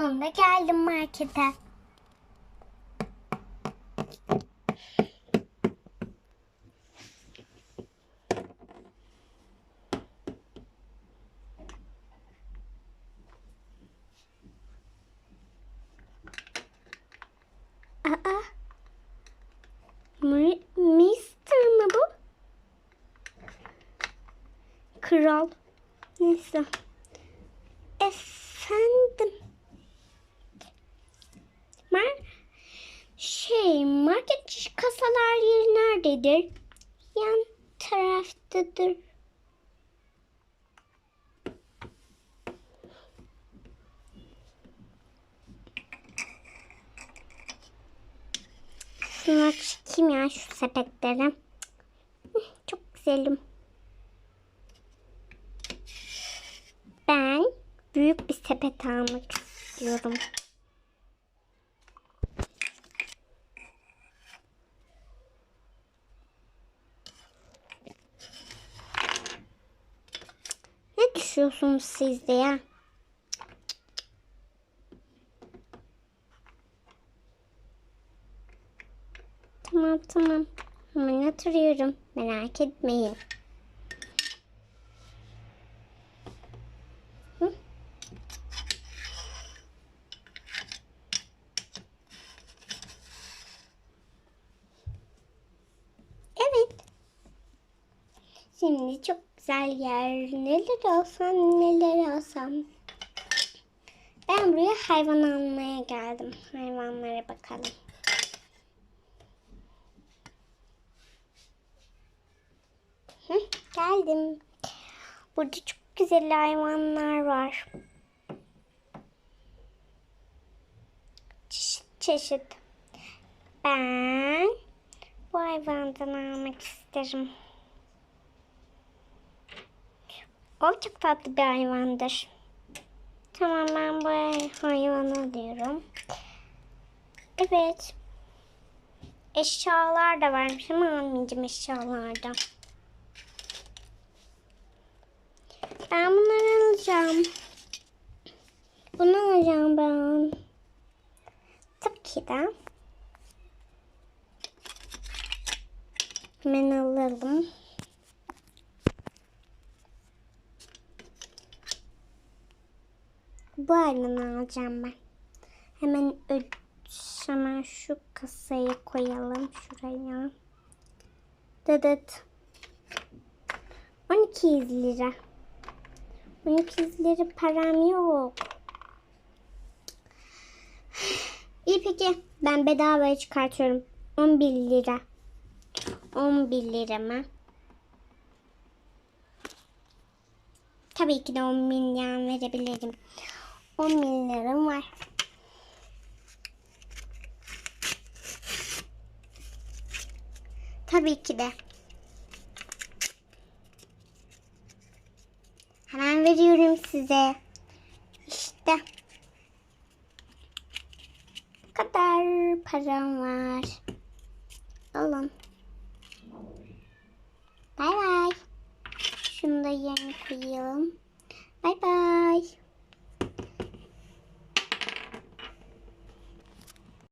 Sonunda geldim markete. Aa. Mi- Mister mı bu? Kral. Neyse. Efendim. Kasalar yeri nerededir? Yan taraftadır. Şunları çekeyim ya şu sepetleri. Çok güzelim. Ben büyük bir sepet almak istiyorum. Ne düşüyorsunuz siz de ya? Tamam tamam. Hemen oturuyorum. Merak etmeyin. Hı? Evet. Şimdi çok güzel yer. Neler alsam neler alsam. Ben buraya hayvan almaya geldim. Hayvanlara bakalım. Hı, geldim. Burada çok güzel hayvanlar var. Çeşit çeşit. Ben bu hayvandan almak isterim. O çok tatlı bir hayvandır. Tamam ben bu hayvanı alıyorum. Evet. Eşyalar da varmış ama almayacağım eşyalardan. Ben bunları alacağım. Bunu alacağım ben. Tabii ki de. Hemen alalım. Bu hayvanı alacağım ben. Hemen hemen şu kasayı koyalım şuraya. Dıdıt. 12 lira. 12 lira param yok. İyi peki ben bedavaya çıkartıyorum. 11 lira. 11 lira mı? Tabii ki de 10 milyon verebilirim. 10 milyarım var. Tabii ki de. Hemen veriyorum size. İşte. Bu kadar param var. Alın. Bay bay. Şunu da yerine koyalım. Bay bay.